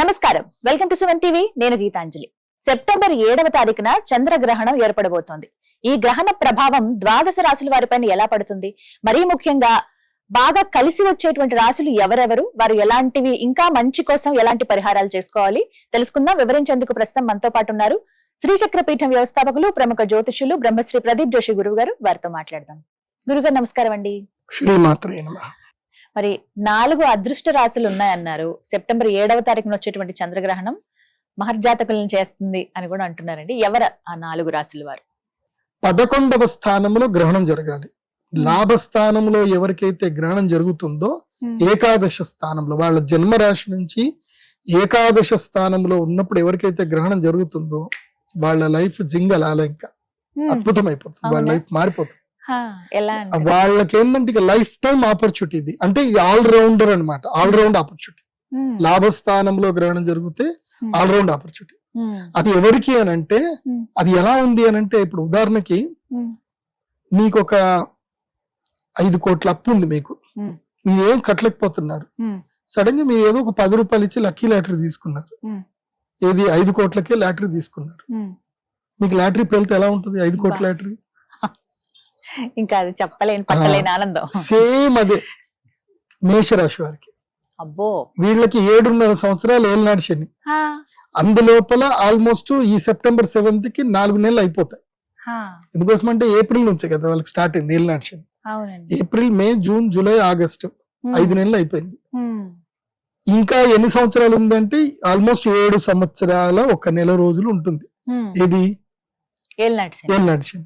నమస్కారం. Welcome to Suvan TV. నేను Geetanjali. September ఏడవ తారీఖున చంద్రగ్రహణం ఏర్పడబోతోంది. ఈ గ్రహణ ప్రభావం ద్వాదశ రాశుల వారిపైన ఎలా పడుతుంది? మరీ ముఖ్యంగా బాగా కలిసి వచ్చేటువంటి రాశులు ఎవరెవరు? వారు ఎలాంటివి ఇంకా మంచి కోసం ఎలాంటి పరిహారాలు చేసుకోవాలి? తెలుసుకుందాం. వివరించేందుకు ప్రస్తుతం మనతో పాటు ఉన్నారు శ్రీచక్ర పీఠం వ్యవస్థాపకులు ప్రముఖ జ్యోతిషులు బ్రహ్మశ్రీ ప్రదీప్ జోషి గురువు గారు వారితో మాట్లాడదాం. గురుగారు నమస్కారం అండి. శ్రీమాత్రే మరి నాలుగు అదృష్ట రాశులు ఉన్నాయన్నారు. సెప్టెంబర్ ఏడవ తారీఖున వచ్చేటువంటి చంద్రగ్రహణం మహర్జాతకులను చేస్తుంది అని కూడా అంటున్నారండి. ఎవరు ఆ నాలుగు రాశుల వారు? పదకొండవ స్థానంలో గ్రహణం జరగాలి. లాభస్థానంలో ఎవరికైతే గ్రహణం జరుగుతుందో ఏకాదశ స్థానంలో వాళ్ళ జన్మరాశి నుంచి ఏకాదశ స్థానంలో ఉన్నప్పుడు ఎవరికైతే గ్రహణం జరుగుతుందో వాళ్ళ లైఫ్ జింగలాల ఇంకా. అద్భుతం అయిపోతుంది వాళ్ళ? లైఫ్ మారిపోతుంది? వాళ్ళకి ఏంటంటే ఇక లైఫ్ టైం ఆపర్చునిటీ ఇది అంటే ఇది ఆల్ రౌండర్ అన్నమాట ఆల్ రౌండ్ ఆపర్చునిటీ. లాభస్థానంలో గ్రహణం జరిగితే. All round opportunity. అది ఎవరికి అని అంటే. అది ఎలా ఉంది అని అంటే ఇప్పుడు ఉదాహరణకి. మీకు ఒక ఐదు కోట్ల అప్పు ఉంది మీకు. మీరు ఏం కట్టలేకపోతున్నారు. సడన్గా మీరు ఏదో ఒక పది రూపాయలు ఇచ్చి లక్కీ లాటరీ తీసుకున్నారు. ఏది ఐదు కోట్లకే లాటరీ తీసుకున్నారు. మీకు లాటరీ పేలితే ఎలా ఉంటుంది ఐదు కోట్ల. లాటరీ ఇంకా అది చెప్పలేని పట్టలేని ఆనందం. సేమ్ అదే. మేషరాశి వారికి. అబ్బో. వీళ్ళకి ఏడున్నర సంవత్సరాలు ఏళ్ళనాడు శని. అందులోపల ఆల్మోస్ట్ ఈ సెప్టెంబర్ సెవెంత్కి నాలుగు నెలలు అయిపోతాయి. ఎందుకోసం అంటే ఏప్రిల్ నుంచే కదా వాళ్ళకి స్టార్ట్ అయింది ఏళ్ళనాడు శని. April May June July August. ఐదు నెలలు అయిపోయింది. ఇంకా ఎన్ని సంవత్సరాలు ఉందంటే ఆల్మోస్ట్ ఏడు సంవత్సరాల ఒక నెల రోజులు ఉంటుంది. ఇది ఏలినాటి శని.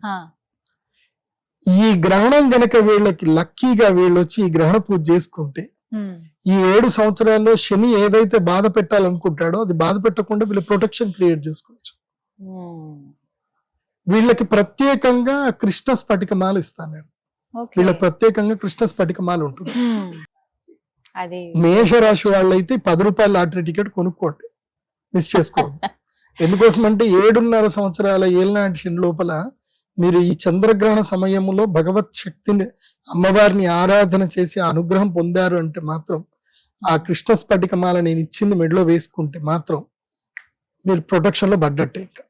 ఈ గ్రహణం గనక వీళ్ళకి లక్కీగా వీళ్ళు వచ్చి ఈ గ్రహణ పూజ చేసుకుంటే. ఈ ఏడు సంవత్సరాల్లో శని ఏదైతే బాధ పెట్టాలనుకుంటాడో అది బాధ పెట్టకుండా వీళ్ళు ప్రొటెక్షన్ క్రియేట్ చేసుకోవచ్చు. వీళ్ళకి ప్రత్యేకంగా కృష్ణ స్ఫటికమాల ఇస్తాను నేను. వీళ్ళకి ప్రత్యేకంగా కృష్ణ స్ఫటికమాల ఉంటుంది మేషరాశి వాళ్ళైతే పది రూపాయల లాటరీ టికెట్ కొనుక్కోండి మిస్ చేసుకోండి ఎందుకోసం అంటే ఏడున్నర సంవత్సరాల ఏలినాటి శని లోపల మీరు ఈ చంద్రగ్రహణ సమయంలో భగవత్ శక్తిని అమ్మవారిని ఆరాధన చేసి అనుగ్రహం పొందారు అంటే మాత్రం ఆ కృష్ణ స్ఫటికమాల నేను ఇచ్చింది మెడలో వేసుకుంటే మాత్రం మీరు ప్రొటెక్షన్లో పడ్డట్టే ఇంకా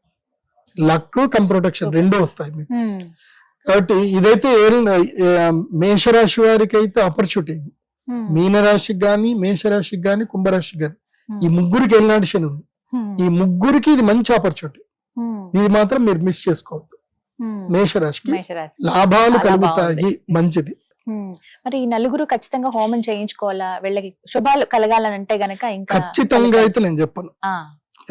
లక్ కమ్ ప్రొటెక్షన్ రెండూ వస్తాయి మీకు. కాబట్టి ఇదైతే మేషరాశి వారికి అయితే ఆపర్చునిటీ ఇది. మీనరాశికి గాని మేషరాశికి గాని కుంభరాశికి గాని హ్మ్. ఈ ముగ్గురికి వెళ్ళినాడు శని ఉంది. ఈ ముగ్గురికి ఇది మంచి ఆపర్చునిటీ. ఇది మాత్రం మీరు మిస్ చేసుకోవద్దు. మేషరాశికి మేషరాశి లాభాలు కలుగుతాయి. మంచిది. మరి ఈ నలుగురు ఖచ్చితంగా హోమం చేయించుకోవాలా? వీళ్ళకి శుభాలు కలగాలని అంటే గనక ఇంకా ఖచ్చితంగా అయితే నేను చెప్పను.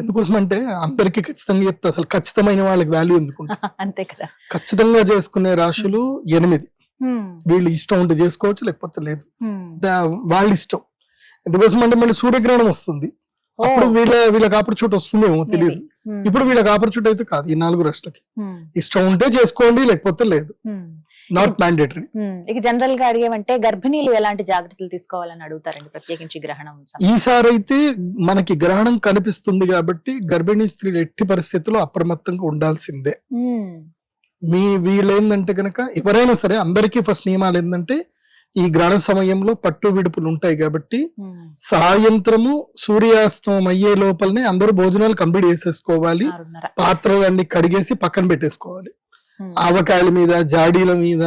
ఎందుకోసం అంటే అందరికి ఖచ్చితంగా చెప్తా. అసలు ఖచ్చితమైన వాళ్ళకి వాల్యూ ఎందుకు అంతే కదా. ఖచ్చితంగా చేసుకునే రాశులు ఎనిమిది. వీళ్ళు ఇష్టం ఉంటే చేసుకోవచ్చు లేకపోతే లేదు. వాళ్ళ ఇష్టం. ఎందుకోసం అంటే మళ్ళీ సూర్యగ్రహణం వస్తుంది. అప్పుడు వీళ్ళ వీళ్ళకి ఆపర్చునిటీ వస్తుందేమో. తెలియదు. ఇప్పుడు వీళ్ళకి ఆపర్చునిటీ అయితే కాదు ఈ నాలుగు రాష్ట్రకి హ్మ్. ఇష్టం ఉంటే చేసుకోండి లేకపోతే లేదు. Not mandatory. ఇక జనరల్గా అడిగేమంటే గర్భిణీలు ఎలాంటి జాగ్రత్తలు తీసుకోవాలని అడుగుతారండి ప్రత్యేకించి గ్రహణం. ఈసారి అయితే మనకి గ్రహణం కనిపిస్తుంది కాబట్టి గర్భిణీ స్త్రీలు ఎట్టి పరిస్థితుల్లో అప్రమత్తంగా ఉండాల్సిందే. మీ వీళ్ళు ఏంటంటే కనుక ఎవరైనా సరే అందరికీ ఫస్ట్ నియమాలు ఏంటంటే ఈ గ్రహణ సమయంలో పట్టు విడుపులు ఉంటాయి కాబట్టి. సాయంత్రము సూర్యాస్తమం అయ్యే లోపలనే అందరూ భోజనాలు కంప్లీట్ చేసేసుకోవాలి ఆరున్నర. పాత్రలన్నీ కడిగేసి పక్కన పెట్టేసుకోవాలి. ఆవకాయల మీద జాడీల మీద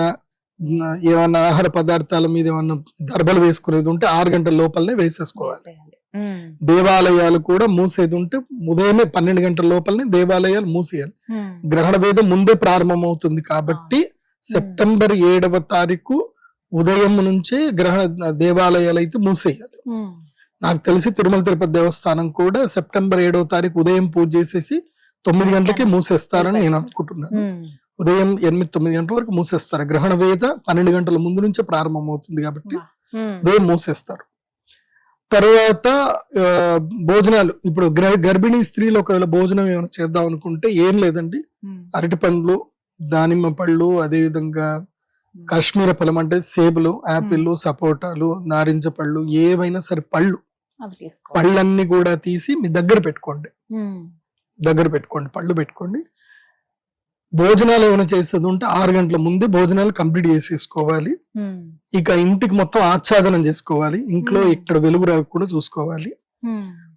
ఏమన్నా ఆహార పదార్థాల మీద ఏమన్నా దర్బలు వేసుకునేది ఉంటే ఆరు గంటల లోపలనే వేసేసుకోవాలి. దేవాలయాలు కూడా మూసేది ఉంటే ఉదయమే పన్నెండు గంటల లోపలనే దేవాలయాలు మూసేయాలి. గ్రహణ వేదం ముందే ప్రారంభమవుతుంది కాబట్టి సెప్టెంబర్ ఏడవ తారీఖు ఉదయం నుంచే గ్రహణ దేవాలయాలు అయితే మూసేయాలి. నాకు తెలిసి తిరుమల తిరుపతి దేవస్థానం కూడా సెప్టెంబర్ ఏడవ తారీఖు ఉదయం పూజ చేసేసి తొమ్మిది గంటలకి మూసేస్తారని నేను అనుకుంటున్నాను. ఉదయం ఎనిమిది తొమ్మిది గంటల వరకు మూసేస్తారు గ్రహణ వేద పన్నెండు గంటల ముందు నుంచే ప్రారంభం అవుతుంది కాబట్టి. ఉదయం మూసేస్తారు తర్వాత భోజనాలు ఇప్పుడు గ్ర- గర్భిణీ స్త్రీలు ఒకవేళ భోజనం ఏమైనా చేద్దాం అనుకుంటే ఏం లేదండి. అరటి పండ్లు దానిమ్మ పళ్ళు అదే విధంగా కాశ్మీర ఫలం అంటే సేబులు యాపిల్లు సపోటాలు నారింజ పళ్ళు ఏవైనా సరే పళ్ళు. పళ్ళన్నీ కూడా తీసి మీ దగ్గర పెట్టుకోండి. దగ్గర పెట్టుకోండి పళ్ళు పెట్టుకోండి. భోజనాలు ఏమైనా చేసేది ఉంటే ఆరు గంటల ముందే భోజనాలు కంప్లీట్ చేసేసుకోవాలి. ఇక ఇంటికి మొత్తం ఆచ్ఛాదనం చేసుకోవాలి. ఇంట్లో. ఇక్కడ వెలుగు రాకుండా చూసుకోవాలి.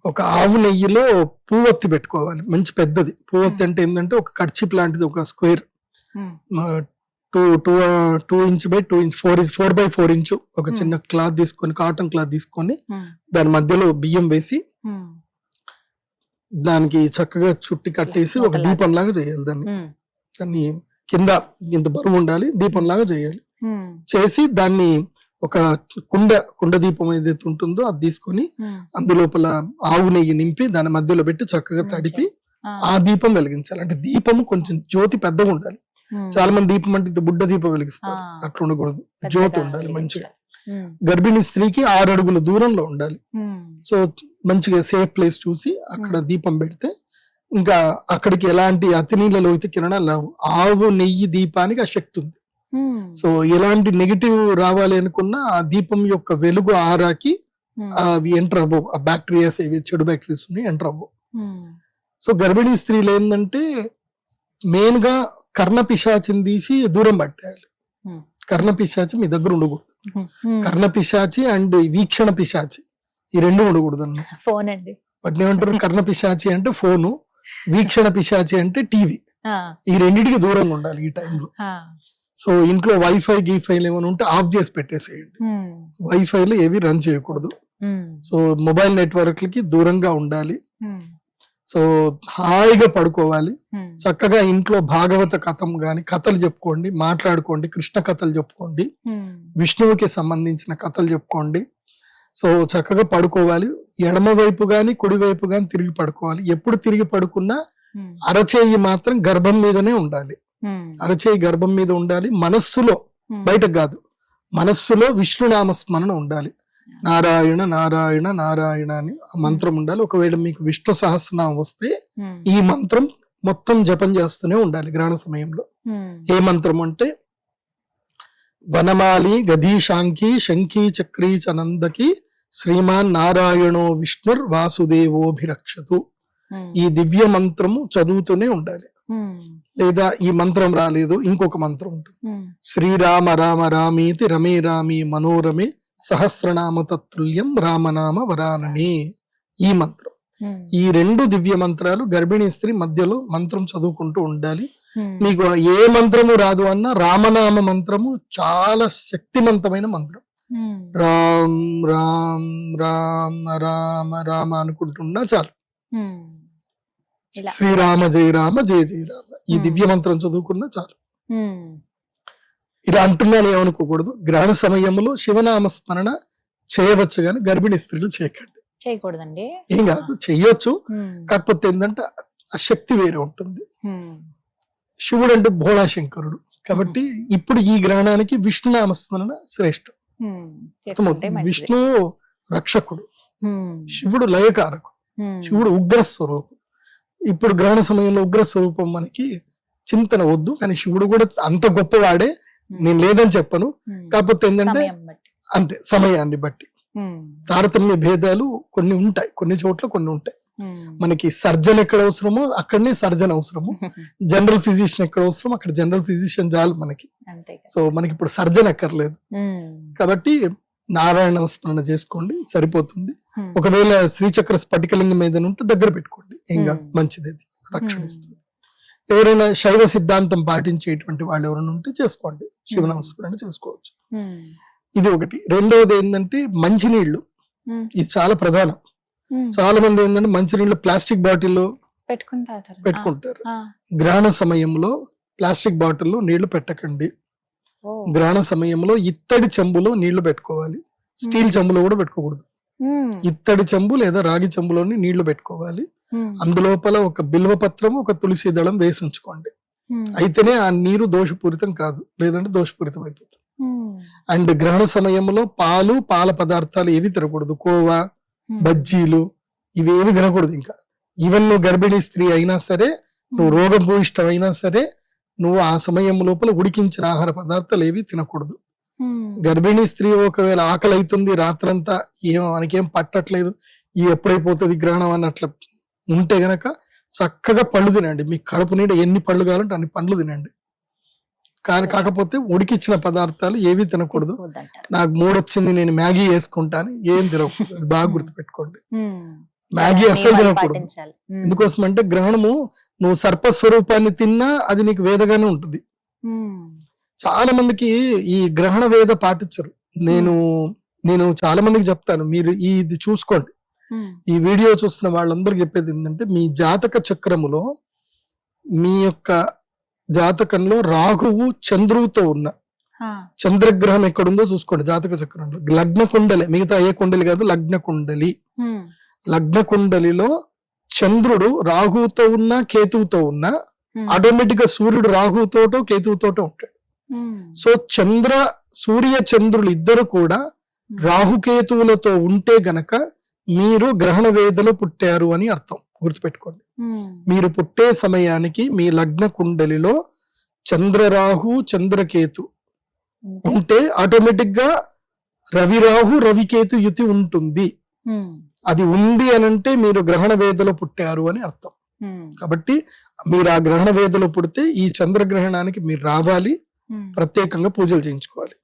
ఒక ఆవు నెయ్యిలో పువ్వొత్తి పెట్టుకోవాలి. మంచి పెద్దది. పువ్వొత్తి అంటే ఏంటంటే ఒక కర్చీప్ లాంటిది ఒక square. Two two two inch by two inch four inch four by four inch ఒక Hmm. చిన్న క్లాత్ తీసుకొని కాటన్ క్లాత్ తీసుకొని ఉమ్, దాని మధ్యలో బియ్యం వేసి ఉమ్, దానికి చక్కగా చుట్టి కట్టేసి ఒక. దీపం లాగా చేయాలి దాన్ని. దాన్ని కింద ఇంత బరువు ఉండాలి దీపం లాగా చేయాలి చేసి దాన్ని ఒక కుండ కుండ దీపం ఏదైతే ఉంటుందో అది తీసుకొని అందులోపల ఆవు నెయ్యి నింపి దాని మధ్యలో పెట్టి చక్కగా తడిపి ఆ, ఆ దీపం వెలిగించాలి. అంటే దీపం కొంచెం జ్యోతి పెద్దగా ఉండాలి. చాలా మంది దీపం అంటే బుడ్డ దీపం వెలిగిస్తారు. అట్లా ఉండకూడదు. జ్యోతి ఉండాలి మంచిగా. గర్భిణీ స్త్రీకి ఆరు అడుగుల దూరంలో ఉండాలి. సో మంచిగా సేఫ్ ప్లేస్ చూసి అక్కడ. దీపం పెడితే ఇంకా అక్కడికి ఎలాంటి అతి నీళ్ళలో అయితే కిరణాలు రావు. ఆవు నెయ్యి దీపానికి ఆ శక్తి ఉంది. సో ఎలాంటి నెగిటివ్ రావాలి అనుకున్నా ఆ దీపం యొక్క వెలుగు ఆరాకి అవి ఎంటర్ అవ్వవు. ఆ బ్యాక్టీరియాస్ ఏవి చెడు బ్యాక్టీరియాస్ ఉన్నాయి ఎంటర్ అవ్వవు. సో గర్భిణీ స్త్రీలు ఏంటంటే మెయిన్గా కర్ణ పిశాచిని తీసి దూరం పట్టేయాలి. కర్ణ పిశాచి మీ దగ్గర ఉండకూడదు. కర్ణ పిశాచి అండ్ వీక్షణ పిశాచి ఈ రెండు ఉండకూడదు అన్న. ఫోన్ అండి. వాటిని ఏమంటారు? కర్ణ పిశాచి అంటే ఫోను వీక్షణ పిశాచి అంటే టీవీ. ఈ రెండింటికి దూరంగా ఉండాలి ఈ టైంలో. సో ఇంట్లో వైఫై గీఫైలు ఏమైనా ఉంటే ఆఫ్ చేసి పెట్టేసేయండి. వైఫైలు ఏవి రన్ చేయకూడదు. సో మొబైల్ నెట్వర్క్లకి దూరంగా ఉండాలి. సో హాయిగా పడుకోవాలి. చక్కగా ఇంట్లో భాగవత కథం గాని కథలు చెప్పుకోండి మాట్లాడుకోండి కృష్ణ కథలు చెప్పుకోండి విష్ణువుకి సంబంధించిన కథలు చెప్పుకోండి. సో చక్కగా పడుకోవాలి. ఎడమ వైపు గాని కుడి వైపు గాని తిరిగి పడుకోవాలి. ఎప్పుడు తిరిగి పడుకున్నా అరచేయి మాత్రం గర్భం మీదనే ఉండాలి. అరచేయి గర్భం మీద ఉండాలి. మనస్సులో ఉమ్, బయటకు కాదు. మనస్సులో విష్ణునామ స్మరణ ఉండాలి. నారాయణ నారాయణ నారాయణ అని ఆ మంత్రం ఉండాలి. ఒకవేళ మీకు విష్ణు సహస్రనామం వస్తే ఈ మంత్రం మొత్తం జపం చేస్తూనే ఉండాలి గ్రహణ సమయంలో. ఏ మంత్రం అంటే వనమాలి గదీశాంకి శంఖీ చక్రీ చనందకి శ్రీమాన్ నారాయణో విష్ణుర్ వాసుదేవోభిరక్షతు. ఈ దివ్య మంత్రము చదువుతూనే ఉండాలి. లేదా ఈ మంత్రం రాలేదు ఇంకొక మంత్రం ఉంటుంది. శ్రీరామ రామ రామీతి రమే రామి మనోరమే సహస్రనామ తత్తుల్యం రామనామ వరాననే ఈ మంత్రం. ఈ రెండు దివ్య మంత్రాలు గర్భిణీ స్త్రీ మధ్యలో మంత్రం చదువుకుంటూ ఉండాలి. మీకు ఏ మంత్రము రాదు అన్న రామనామ మంత్రము చాలా శక్తివంతమైన మంత్రం. రామ్ రామ్ రామ రామ రామ అనుకుంటున్నా చాలు. శ్రీరామ జయ రామ జయ జయ రామ. ఈ. దివ్య మంత్రం చదువుకున్నా చాలు. ఇలా అంటున్నాను ఏమనుకోకూడదు. గ్రహణ సమయంలో శివనామ స్మరణ చేయవచ్చు కానీ గర్భిణీ స్త్రీలు చేయకండి. చేయకూడదండి. ఏం కాదు చెయ్యొచ్చు. కాకపోతే ఏంటంటే ఆ శక్తి వేరే ఉంటుంది. శివుడు అంటే భోళాశంకరుడు. కాబట్టి ఇప్పుడు ఈ గ్రహణానికి విష్ణునామ స్మరణ శ్రేష్టం. విష్ణువు రక్షకుడు. శివుడు లయకారకుడు. శివుడు ఉగ్ర స్వరూపం ఇప్పుడు గ్రహణ సమయంలో ఉగ్ర స్వరూపం మనకి చింతన వద్దు. కానీ శివుడు కూడా అంత గొప్పవాడే. నేను లేదని చెప్పను. ఉమ్, కాకపోతే ఏంటంటే అంతే సమయాన్ని బట్టి. ఉమ్, తారతమ్య భేదాలు కొన్ని ఉంటాయి కొన్ని చోట్ల కొన్ని ఉంటాయి. మనకి సర్జన్ ఎక్కడ అవసరమో అక్కడనే సర్జన్ అవసరము. జనరల్ ఫిజిషియన్ ఎక్కడ అవసరం అక్కడ జనరల్ ఫిజిషియన్ చాలు మనకి. సో మనకి ఇప్పుడు సర్జన్ అక్కర్లేదు. ఉమ్, కాబట్టి నారాయణ స్మరణ చేసుకోండి సరిపోతుంది. ఒకవేళ శ్రీచక్ర స్ఫటికలింగం మీద ఉంటే దగ్గర పెట్టుకోండి. ఏం కాదు Hmm. మంచిది రక్షణ Hmm. ఇస్తుంది. ఎవరైనా శైవ సిద్ధాంతం పాటించేటువంటి వాళ్ళు ఎవరైనా ఉంటే చేసుకోండి. శివనామస్మరణ చేసుకోవచ్చు. ఇది ఒకటి. రెండవది ఏంటంటే మంచినీళ్ళు ఇది చాలా ప్రధానం. చాలా మంది ఏంటంటే మంచినీళ్ళు ప్లాస్టిక్ బాటిల్లో పెట్టుకుంటారు. గ్రహణ సమయంలో ప్లాస్టిక్ బాటిల్లో నీళ్ళు పెట్టకండి. గ్రహణ సమయంలో ఇత్తడి చెంబులో నీళ్ళు పెట్టుకోవాలి. స్టీల్. చెంబులో కూడా పెట్టుకోకూడదు. ఇత్తడి చెంబు లేదా రాగి చెంబులోని నీళ్ళు పెట్టుకోవాలి. అందులోపల ఒక బిల్వ పత్రం ఒక తులసి దళం వేసి ఉంచుకోండి. అయితేనే ఆ నీరు దోషపూరితం కాదు లేదంటే దోషపూరితం అయిపోతుంది ఉమ్, అండ్ గ్రహణ సమయంలో పాలు పాల పదార్థాలు ఏవి తినకూడదు? కోవా ఉమ్, బజ్జీలు ఇవేవి తినకూడదు ఇంకా. ఈవెన్ నువ్వు గర్భిణీ స్త్రీ అయినా సరే నువ్వు రోగభూయిష్టం అయినా సరే నువ్వు ఆ సమయం లోపల ఉడికించిన ఆహార పదార్థాలు ఏవి తినకూడదు. గర్భిణీ స్త్రీ ఒకవేళ ఆకలి అవుతుంది రాత్రంతా ఏం మనకేం పట్టట్లేదు ఈ ఎప్పుడైపోతుంది గ్రహణం అన్నట్ల ఉంటే గనక చక్కగా పళ్ళు తినండి. మీ కడుపు నిండా ఎన్ని పళ్ళు కావాలంటే అన్ని పండ్లు తినండి. కానీ కాకపోతే ఉడికిచ్చిన పదార్థాలు ఏవి తినకూడదు. నాకు మూడు వచ్చింది నేను మ్యాగీ వేసుకుంటాను ఏం తినకూడదు. బాగా గుర్తుపెట్టుకోండి. మ్యాగీ అస్సలు నియమాలు తినకూడదు. ఎందుకోసం అంటే గ్రహణము నువ్వు సర్పస్వరూపాన్ని తిన్నా అది నీకు వేదగానే ఉంటుంది. చాలా మందికి ఈ గ్రహణ వేద పాటించరు. నేను నేను చాలా మందికి చెప్తాను. మీరు ఇది చూసుకోండి. ఈ వీడియో చూస్తున్న వాళ్ళందరూ చెప్పేది ఏంటంటే మీ జాతక చక్రములో మీ యొక్క జాతకంలో రాహువు చంద్రువుతో ఉన్న. చంద్రగ్రహం ఎక్కడుందో చూసుకోండి జాతక చక్రంలో లగ్న కుండలి మిగతా ఏ కుండలి కాదు లగ్న కుండలి. లగ్న కుండలిలో చంద్రుడు రాహువుతో ఉన్నా కేతువుతో ఉన్నా. ఆటోమేటిక్గా సూర్యుడు రాహుతోటో కేతువుతోటో ఉంటాడు. సో చంద్ర సూర్య చంద్రులు ఇద్దరు కూడా. రాహుకేతువులతో ఉంటే గనక మీరు గ్రహణ వేదలో పుట్టారు అని అర్థం గుర్తుపెట్టుకోండి ఉమ్. మీరు పుట్టే సమయానికి మీ లగ్న కుండలిలో చంద్రరాహు చంద్రకేతు ఉంటే, ఆటోమేటిక్గా రవిరాహు రవికేతు యుతి ఉంటుంది ఉమ్. అది ఉంది అనంటే మీరు గ్రహణ వేదలో పుట్టారు అని అర్థం ఉమ్. కాబట్టి మీరు ఆ గ్రహణ వేదలో పుడితే ఈ చంద్రగ్రహణానికి మీరు రావాలి. ప్రత్యేకంగా పూజలు చేయించుకోవాలి.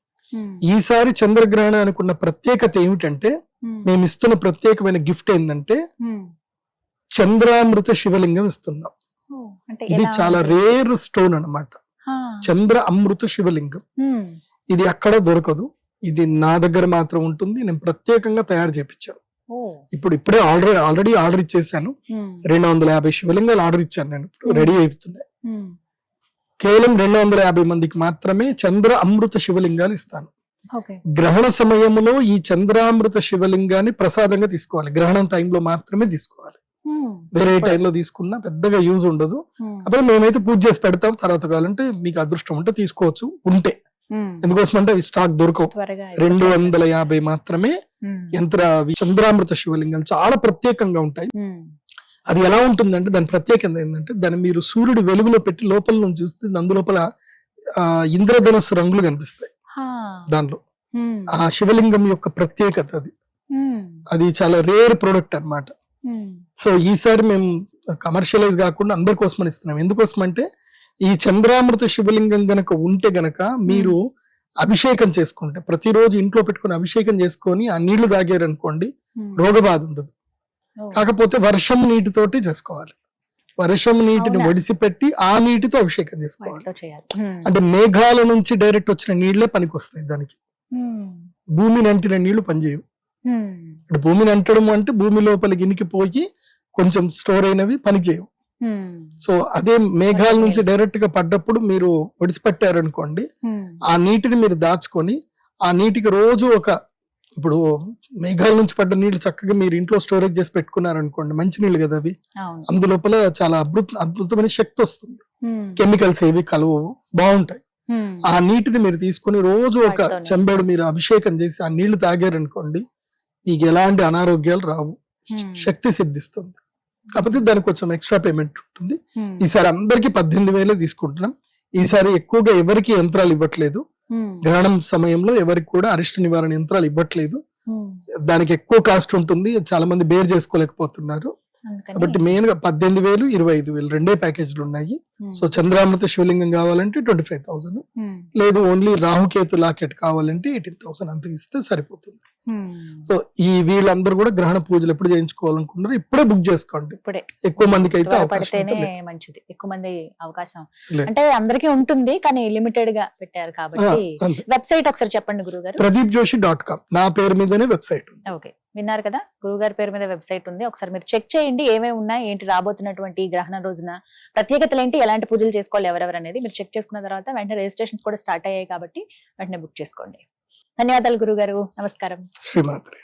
ఈసారి చంద్రగ్రహణానికి ఉన్న ప్రత్యేకత ఏమిటంటే. మేము ఇస్తున్న ప్రత్యేకమైన గిఫ్ట్ ఏంటంటే. చంద్రామృత శివలింగం ఇస్తున్నాం ఇది చాలా? రేర్ స్టోన్ అన్నమాట ఆ. చంద్ర అమృత శివలింగం. ఇది అక్కడ దొరకదు ఇది నా దగ్గర మాత్రం ఉంటుంది నేను ప్రత్యేకంగా తయారు చేపించాను. ఇప్పుడు ఇప్పుడే ఆల్రెడీ ఆల్రెడీ ఆర్డర్ ఇచ్చేసాను. రెండు వందల యాభై శివలింగాలు ఆర్డర్ ఇచ్చాను నేను ఇప్పుడు రెడీ అయిపోతున్నాయి. కేవలం రెండు వందల యాభై మందికి మాత్రమే చంద్ర అమృత శివలింగాలు ఇస్తాను గ్రహణ సమయంలో ఈ చంద్రామృత శివలింగాన్ని ప్రసాదంగా తీసుకోవాలి గ్రహణం టైంలో మాత్రమే తీసుకోవాలి. వేరే టైంలో తీసుకున్నా పెద్దగా యూజ్ ఉండదు. అప్పుడు మేమైతే పూజ చేసి పెడతాం తర్వాత కావాలంటే మీకు అదృష్టం ఉంటే తీసుకోవచ్చు ఉంటే. ఎందుకోసం అంటే అవి స్టాక్ దొరకవు రెండు. వందల యాభై మాత్రమే. యంత్ర చంద్రామృత శివలింగాలు చాలా ప్రత్యేకంగా ఉంటాయి. అది ఎలా ఉంటుందంటే దాని ప్రత్యేకత ఏంటంటే దాన్ని మీరు సూర్యుడు వెలుగులో పెట్టి లోపల నుంచి చూస్తే అందులోపల ఆ ఇంద్రధనస్సు రంగులు కనిపిస్తాయి. దానిలో. ఆ శివలింగం యొక్క ప్రత్యేకత అది. అది చాలా రేర్ ప్రోడక్ట్ అన్నమాట ఉమ్. సో ఈసారి మేము కమర్షియలైజ్ కాకుండా అందరి కోసం ఇస్తున్నాం ఎందుకోసం అంటే ఈ చంద్రామృత శివలింగం గనక ఉంటే గనక మీరు అభిషేకం చేసుకుంటే ప్రతిరోజు ఇంట్లో పెట్టుకుని అభిషేకం చేసుకొని ఆ నీళ్ళు తాగారు అనుకోండి ఉమ్. రోగబాధ ఉండదు. కాకపోతే వర్షం నీటితోటి చేసుకోవాలి వర్షం నీటిని? ఒడిసిపెట్టి ఆ నీటితో అభిషేకం చేసుకోవాలి. అంటే మేఘాల నుంచి డైరెక్ట్ వచ్చిన నీళ్ళే పనికి వస్తాయి దానికి. భూమిని అంటిన నీళ్ళు పనిచేయవు. ఇప్పుడు భూమిని అంటడం అంటే భూమి లోపలికి ఇనికిపోయి కొంచెం స్టోర్ అయినవి పనిచేయవు. సో అదే మేఘాల నుంచి. డైరెక్ట్గా పడ్డప్పుడు మీరు ఒడిసిపెట్టారనుకోండి. ఆ నీటిని మీరు దాచుకొని ఆ నీటికి రోజు ఒక ఇప్పుడు మేఘాల నుంచి పడ్డ నీళ్ళు చక్కగా మీరు ఇంట్లో స్టోరేజ్ చేసి పెట్టుకున్నారనుకోండి మంచి నీళ్ళు కదా అవి అందులోపల చాలా అద్భుత అద్భుతమైన శక్తి వస్తుంది. కెమికల్స్ ఏవి కలవు బాగుంటాయి. ఆ నీటిని మీరు తీసుకొని రోజు ఒక. చెంబెడు మీరు అభిషేకం చేసి ఆ నీళ్ళు తాగారనుకోండి మీకు ఎలాంటి అనారోగ్యాలు రావు. శక్తి సిద్ధిస్తుంది కాకపోతే దానికి కొంచెం ఎక్స్ట్రా పేమెంట్ ఉంటుంది. ఈసారి అందరికి పద్దెనిమిది వేలే తీసుకుంటున్నాం ఈసారి ఎక్కువగా ఎవరికి యంత్రాలు ఇవ్వట్లేదు. గ్రహణం సమయంలో ఎవరికి కూడా అరిష్ట నివారణ యంత్రాలు ఇవ్వట్లేదు. దానికి ఎక్కువ కాస్ట్ ఉంటుంది. చాలా మంది బేర్ చేసుకోలేకపోతున్నారు. కాబట్టి మెయిన్గా పద్దెనిమిది వేలు ఇరవై ఐదు వేలు రెండే ప్యాకేజీలు ఉన్నాయి. సో చంద్రామృత శివలింగం కావాలంటే ట్వంటీ ఫైవ్ థౌసండ్. లేదు ఓన్లీ రాహుకేతు లాకెట్ కావాలంటే ఎయిటీన్ థౌసండ్ అంత ఇస్తే సరిపోతుంది. సో ఈ వీళ్ళందరూ కూడా గ్రహణ పూజలు ఎప్పుడు చేయించుకోవాలనుకున్నారు ఇప్పుడే బుక్ చేసుకోండి. ఇప్పుడే. ఎక్కువ మందికి అయితే. మంచిది. ఎక్కువ మంది అవకాశం. అంటే అందరికీ ఉంటుంది కానీ లిమిటెడ్గా పెట్టారు కాబట్టి వెబ్సైట్ ఒకసారి చెప్పండి గురువు గారు ప్రదీప్ జోషి డాట్ కామ్. నా పేరు మీదనే వెబ్సైట్ ఓకే. విన్నారు కదా? గురుగారి పేరు మీద వెబ్సైట్ ఉంది. ఒకసారి మీరు చెక్ చేయండి ఏమేమి ఉన్నాయి ఏంటి రాబోతున్నటువంటి గ్రహణ రోజున. ప్రత్యేకతలు ఏంటి ఎలాంటి పూజలు చేసుకోవాలి ఎవరెవరు అనేది మీరు చెక్ చేసుకున్న తర్వాత వెంటనే రిజిస్ట్రేషన్స్ కూడా స్టార్ట్ అయ్యాయి కాబట్టి వెంటనే బుక్ చేసుకోండి. ధన్యవాదాలు గురుగారు నమస్కారం. శ్రీమాత్రి.